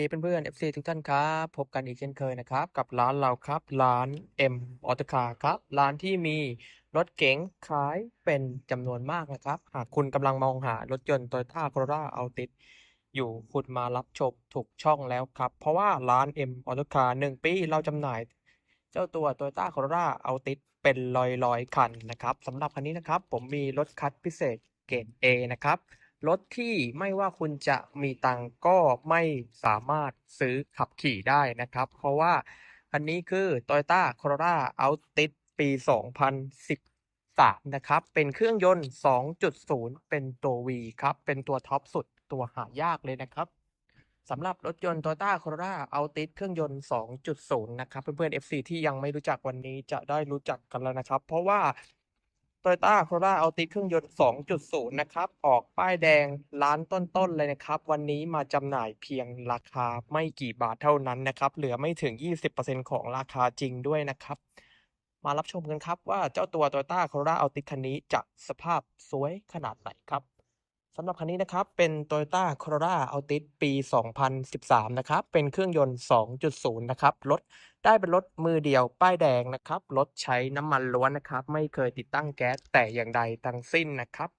ดีเพื่อนๆ FC ทุกท่านครับ พบกันอีกเช่นเคยนะครับ กับร้านเราครับ ร้าน M Auto Car ครับ ร้านที่มีรถเก๋งขายเป็นจำนวนมากนะครับ หากคุณกำลังมองหารถยนต์ Toyota Corolla Altis อยู่คุณมารับชมถูกช่องแล้วครับ เพราะว่าร้าน M Auto Car หนึ่งปีเราจำหน่าย เจ้าตัว Toyota Corolla Altis เป็นร้อยๆคันนะครับสำหรับคันนี้นะครับ ผมมีรถคัดพิเศษเกรด A นะครับ รถที่ไม่ว่าคุณจะมีตังก็ไม่สามารถซื้อขับขี่ได้นะครับ เพราะว่าอันนี้คือ Toyota Corolla Altis ปี 2013 นะครับ เป็นเครื่องยนต์ 2.0 เป็นตัว V ครับ เป็นตัวท็อปสุดตัวหายากเลยนะครับสำหรับรถยนต์ Toyota Corolla Altis เครื่องยนต์ 2.0 นะครับ เพื่อนๆ FC ที่ยังไม่รู้จักวันนี้จะได้รู้จักกันแล้วนะครับ เพราะว่า Toyota Corolla Altis เครื่องยนต์ 2.0 นะครับ ออกป้ายแดงล้านต้นๆ เลยนะครับ วันนี้มาจำหน่ายเพียงราคาไม่กี่บาทเท่านั้นนะครับ เหลือไม่ถึง 20%ของราคาจริงด้วยนะครับ มารับชมกันครับว่าเจ้าตัว Toyota Corolla Altis คันนี้จะสภาพสวยขนาดไหนครับำหรับคันนี้นะครับ เป็น Toyota Corolla Altis ปี 2013 นะครับ เป็นเครื่องยนต์ 2.0 นะครับ รถได้เป็นรถมือเดียว ป้ายแดงนะครับ รถใช้น้ำมันล้วนนะครับ ไม่เคยติดตั้งแก๊สแต่อย่างใดทั้งสิ้นนะครับ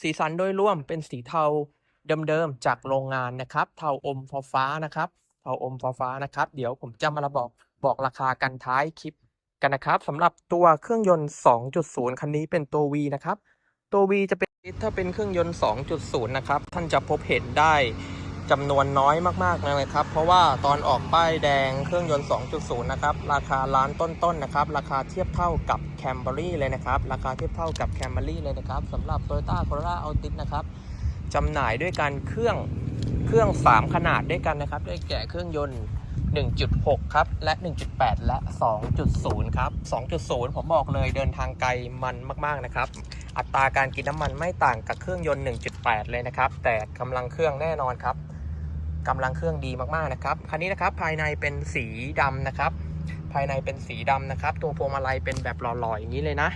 สีสันโดยรวมเป็นสีเทาเดิมๆ จากโรงงานนะครับ เทาอมฟ้านะครับ เทาอมฟ้านะครับ เดี๋ยวผมจะมาระบอกบอกราคากันท้ายคลิปกันนะครับสำหรับตัวเครื่องยนต์ 2.0 คันนี้เป็นตัว V นะครับ ตัว V จะเป็น ถ้าเป็นเครื่องยนต์ 2.0 นะครับ ท่านจะพบเห็นได้จำนวนน้อยมากๆเลยนะครับ เพราะว่าตอนออกป้ายแดงเครื่องยนต์ 2.0 นะครับ ราคาล้านต้นๆนะครับ ราคาเทียบเท่ากับ Camry เลยนะครับ ราคาเทียบเท่ากับ Camry เลยนะครับสำหรับ Toyota Corolla Altis นะครับจำหน่ายด้วยกันเครื่องเครื่อง 3 ขนาดด้วยกันนะครับได้แก่เครื่องยนต์ 1.6 ครับ และ 1.8 และ 2.0 ครับ 2.0 ผมบอกเลยเดินทางไกลมันมากๆนะครับ อัตราการกินน้ำมันไม่ต่างกับเครื่องยนต์ 1.8 เลยนะครับ แต่กำลังเครื่องแน่นอนครับกำลังเครื่องดีมากๆนะครับ คันนี้นะครับภายในเป็นสีดำนะครับ ภายในเป็นสีดำนะครับ ตัวพวงมาลัยเป็นแบบหล่อๆอย่างนี้เลยนะ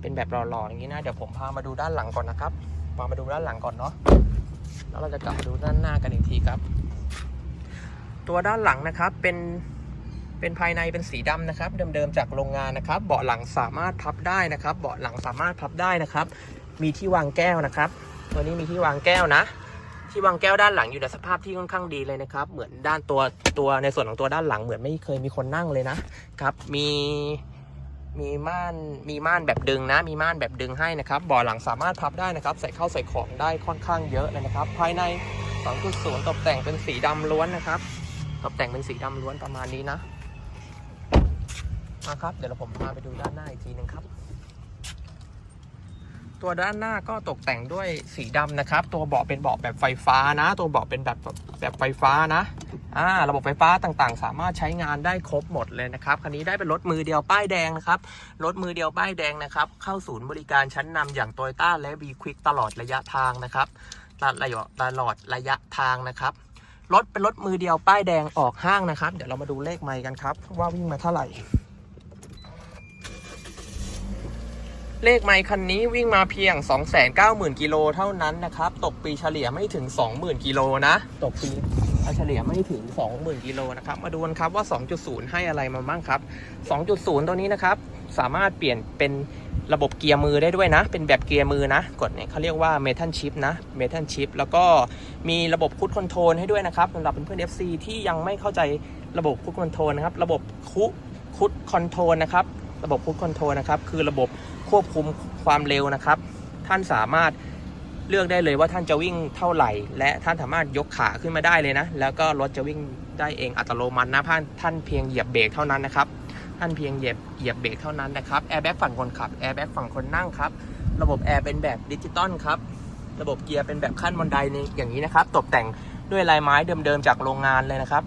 เป็นแบบหล่อๆอย่างนี้นะ เดี๋ยวผมพามาดูด้านหลังก่อนนะครับ พามาดูด้านหลังก่อนเนาะ แล้วเราจะกลับมาดูด้านหน้ากันอีกทีครับ ตัวด้านหลังนะครับเป็น เป็นภายในเป็นสีดำนะครับ เดิมๆจากโรงงานนะครับ เบาะหลังสามารถพับได้นะครับ เบาะหลังสามารถพับได้นะครับ มีที่วางแก้วนะครับ ตัวนี้มีที่วางแก้วนะ ที่วางแก้วด้านหลังอยู่ในสภาพที่ค่อนข้างดีเลยนะครับ เหมือนด้านตัวตัวในส่วนของตัวด้านหลังเหมือนไม่เคยมีคนนั่งเลยนะครับ มีมีม่านมีม่านแบบดึงนะ มีม่านแบบดึงให้นะครับเบาะหลังสามารถพับได้นะครับ ใส่เข้าใส่ของได้ค่อนข้างเยอะเลยนะครับ ภายใน2.0ตกแต่งเป็นสีดำล้วนนะครับ ตกแต่งเป็นสีดำล้วนประมาณนี้นะ มาครับ เดี๋ยวเราผมพาไปดูด้านหน้าอีกทีหนึ่งครับ ตัวด้านหน้าก็ตกแต่งด้วยสีดำนะครับ ตัวเบาะเป็นเบาะแบบไฟฟ้านะ ตัวเบาะเป็นแบบแบบไฟฟ้านะอ่าระบบไฟฟ้าต่างๆ สามารถใช้งานได้ครบหมดเลยนะครับคันนี้ได้เป็นรถมือเดียวป้ายแดงนะครับรถมือเดียวป้ายแดงนะครับ เข้าศูนย์บริการชั้นนำอย่างโตโยต้าและ V Quick ตลอดระยะทางนะครับตลอดตลอดระยะทางนะครับรถเป็นรถมือเดียวป้ายแดงออกห้างนะครับ เดี๋ยวเรามาดูเลขไมล์กันครับ ว่าวิ่งมาเท่าไหร่ เลขไมล์คันนี้วิ่งมาเพียง 290,000 กิโลเท่านั้นนะครับ ตกปีเฉลี่ยไม่ถึง 20,000 กิโลนะ ตกปีเฉลี่ยไม่ถึง 20,000 กิโลนะครับ มาดูกันครับว่า 2.0 ให้อะไรมาบ้างครับ 2.0 ตัวนี้นะครับ สามารถเปลี่ยนเป็นระบบเกียร์มือได้ด้วยนะ เป็นแบบเกียร์มือนะ กดเนี่ยเขาเรียกว่าเมทัลชิพนะเมทัลชิพแล้วก็มีระบบคุดคอนโทรลให้ด้วยนะครับสำหรับเพื่อนๆ FC ที่ยังไม่เข้าใจระบบคุดคอนโทรลนะครับ ระบบคุคุดคอนโทรลนะครับ ระบบคุดคอนโทรนะครับ คือระบบควบคุมความเร็วนะครับ ท่านสามารถเลือกได้เลยว่าท่านจะวิ่งเท่าไหร่ และท่านสามารถยกขาขึ้นมาได้เลยนะ แล้วก็รถจะวิ่งได้เองอัตโนมัตินะท่านท่านเพียงเหยียบเบรกเท่านั้นนะครับ ท่านเพียงเหยียบเหยียบเบรกเท่านั้นนะครับแอร์แบ็กฝั่งคนขับแอร์แบ็กฝั่งคนนั่งครับ ระบบแอร์เป็นแบบดิจิตอลครับ ระบบเกียร์เป็นแบบขั้นบันไดในอย่างนี้นะครับ ตกแต่งด้วยลายไม้เดิมๆจากโรงงานเลยนะครับ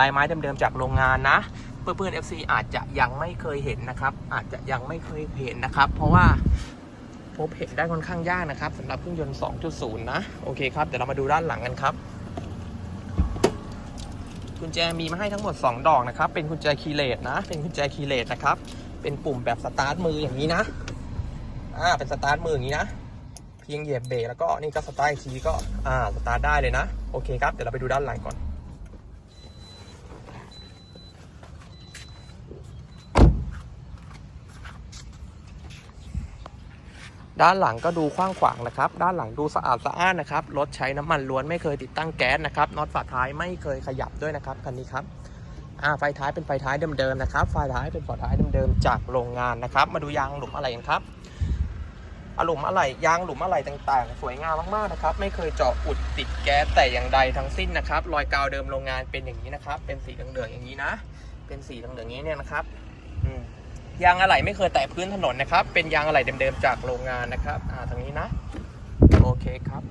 ลายไม้เดิมๆจากโรงงานนะ เพื่อนๆ FC อาจจะยังไม่เคยเห็นนะครับ อาจจะยังไม่เคยเห็นนะครับ เพราะว่าพบเห็นได้ค่อนข้างยากนะครับสำหรับเครื่องยนต์ 2.0 นะ โอเคครับ เดี๋ยวเรามาดูด้านหลังกันครับ กุญแจมีมาให้ทั้งหมด 2 ดอกนะครับ เป็นกุญแจคีเลสนะ เป็นกุญแจคีเลสนะครับ เป็นปุ่มแบบสตาร์ทมืออย่างนี้นะ อ่า เป็นสตาร์ทมืออย่างนี้นะ เพียงเหยียบเบรกแล้วก็นี่ก็สตาร์ททีก็ อ่า สตาร์ทได้เลยนะ โอเคครับ เดี๋ยวเราไปดูด้านหลังก่อน ด้านหลังก็ดูกว้างขวางนะครับ ด้านหลังดูสะอาดสะอ้านนะครับ รถใช้น้ำมันล้วนไม่เคยติดตั้งแก๊สนะครับ น็อตฝาท้ายไม่เคยขยับด้วยนะครับคันนี้ครับอ่าไฟท้ายเป็นไฟท้ายเดิมๆนะครับ ไฟท้ายเป็นไฟท้ายเดิมๆจากโรงงานนะครับ มาดูยางหลุมอะไรกันครับอหลุมอะไรยางหลุมอะไรต่างๆ สวยงามมากๆนะครับ ไม่เคยเจาะอุดติดแก๊สแต่อย่างใดทั้งสิ้นนะครับ รอยกาวเดิมโรงงานเป็นอย่างนี้นะครับ เป็นสีเหลืองๆอย่างนี้นะ เป็นสีเหลืองๆอย่างนี้เนี่ยนะครับ ยางอะไหล่ไม่เคยแตะพื้นถนนนะครับ เป็นยางอะไหล่เดิมๆจากโรงงานนะครับอ่าทางนี้นะ โอเคครับ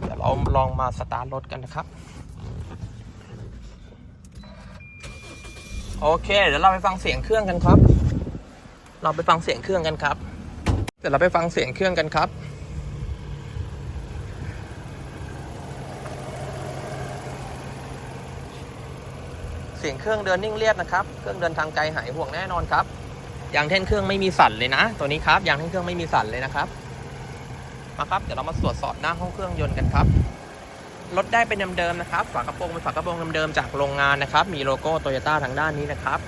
เดี๋ยวเราลองมาสตาร์ทรถกันนะครับ โอเค เดี๋ยวเราไปฟังเสียงเครื่องกันครับ เราไปฟังเสียงเครื่องกันครับ เดี๋ยวเราไปฟังเสียงเครื่องกันครับ สียงเครื่องเดินนิ่งเรียบนะครับ เครื่องเดินทางไกลหายห่วงแน่นอนครับ ยางแท่นเครื่องไม่มีสั่นเลยนะ ตัวนี้ครับ ยางแท่นเครื่องไม่มีสั่นเลยนะครับ มาครับ เดี๋ยวเรามาตรวจสอบหน้าห้องเครื่องยนต์กันครับ รถได้เป็นเดิมๆนะครับ ฝากระโปรงเป็นฝากระโปรงเดิมๆจากโรงงานนะครับ มีโลโก้โตโยต้าทางด้านนี้นะครับ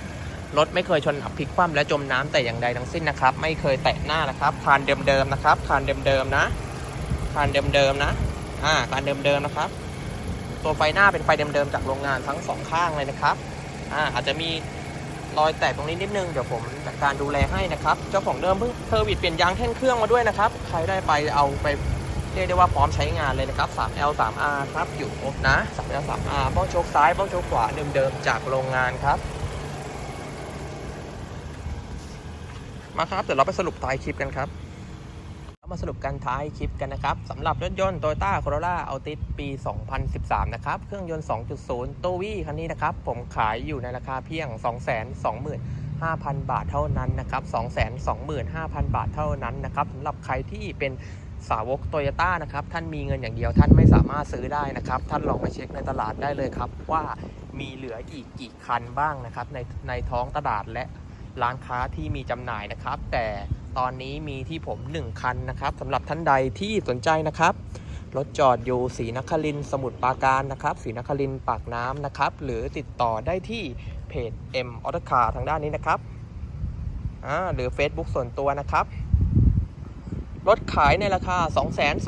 รถไม่เคยชนอับพลิกคว่ำและจมน้ำแต่อย่างใดทั้งสิ้นนะครับ ไม่เคยแตะหน้านะครับ คานเดิมๆนะครับ คานเดิมๆนะ คานเดิมๆนะ อ่า คานเดิมๆนะครับัวไฟหน้าเป็นไฟเดิมๆจากโรงงานทั้งสองข้างเลยนะครับอ่าอาจจะมีรอยแตกตรงนี้นิดนึงเดี๋ยวผมจัดการดูแลให้นะครับ เจ้าของเดิมเพิ่งเซอร์วิสเปลี่ยนยางแท่นเครื่องมาด้วยนะครับ ใครได้ไปเอาไปเรียกได้ว่าพร้อมใช้งานเลยนะครับ 3L 3R ครับอยู่ครบนะ 3L 3R บ้องโชคซ้ายบ้องโชคขวาเดิมๆจากโรงงานครับ มาครับเดี๋ยวเราไปสรุปท้ายคลิปกันครับ มาสรุปกันท้ายคลิปกันนะครับสำหรับรถยนต์ Toyota Corolla Altis ปี 2013 นะครับ เครื่องยนต์ 2.0 ตัววีคันนี้นะครับ ผมขายอยู่ในราคาเพียง 225,000 บาทเท่านั้นนะครับ 225,000 บาทเท่านั้นนะครับสำหรับใครที่เป็นสาวกโตโยต้านะครับ ท่านมีเงินอย่างเดียวท่านไม่สามารถซื้อได้นะครับ ท่านลองไปเช็คในตลาดได้เลยครับ ว่ามีเหลืออีกกี่คันบ้างนะครับในในท้องตลาดและ ร้านค้าที่มีจำหน่ายนะครับ แต่ตอนนี้มีที่ผม 1 คันนะครับสำหรับท่านใดที่สนใจนะครับรถจอดอยู่ศรีนครินสมุทรปราการนะครับศรีนครินปากน้ำนะครับ หรือติดต่อได้ที่เพจ M a u t o c a r ทางด้านนี้นะครับหรือ Facebook ส่วนตัวนะครับ รถขายในราคา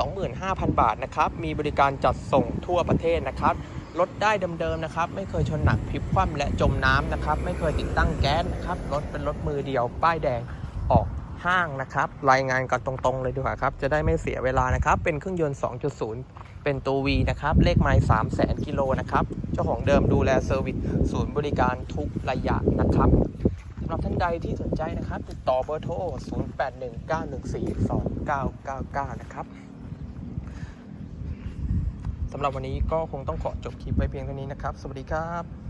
225,000 บาทนะครับ มีบริการจัดส่งทั่วประเทศนะครับ รถได้เดิมๆนะครับ ไม่เคยชนหนักพลิกคว่ำและจมน้ำนะครับ ไม่เคยติดตั้งแก๊สนะครับ รถเป็นรถมือเดียว ป้ายแดงออกห้างนะครับ รายงานกันตรงๆเลยดีกว่าครับ จะได้ไม่เสียเวลานะครับ เป็นเครื่องยนต์ 2.0 เป็นตัว V นะครับ เลขไมล์3 0 0 0 0กิโลนะครับ เจ้าของเดิมดูแลเซอร์วิสศูนย์บริการทุกระยะนะครับสำหรับท่านใดที่สนใจนะครับ ติดต่อเบอร์โทร 0819142999 นะครับ สำหรับวันนี้ก็คงต้องขอจบคลิปไว้เพียงเท่านี้นะครับ สวัสดีครับ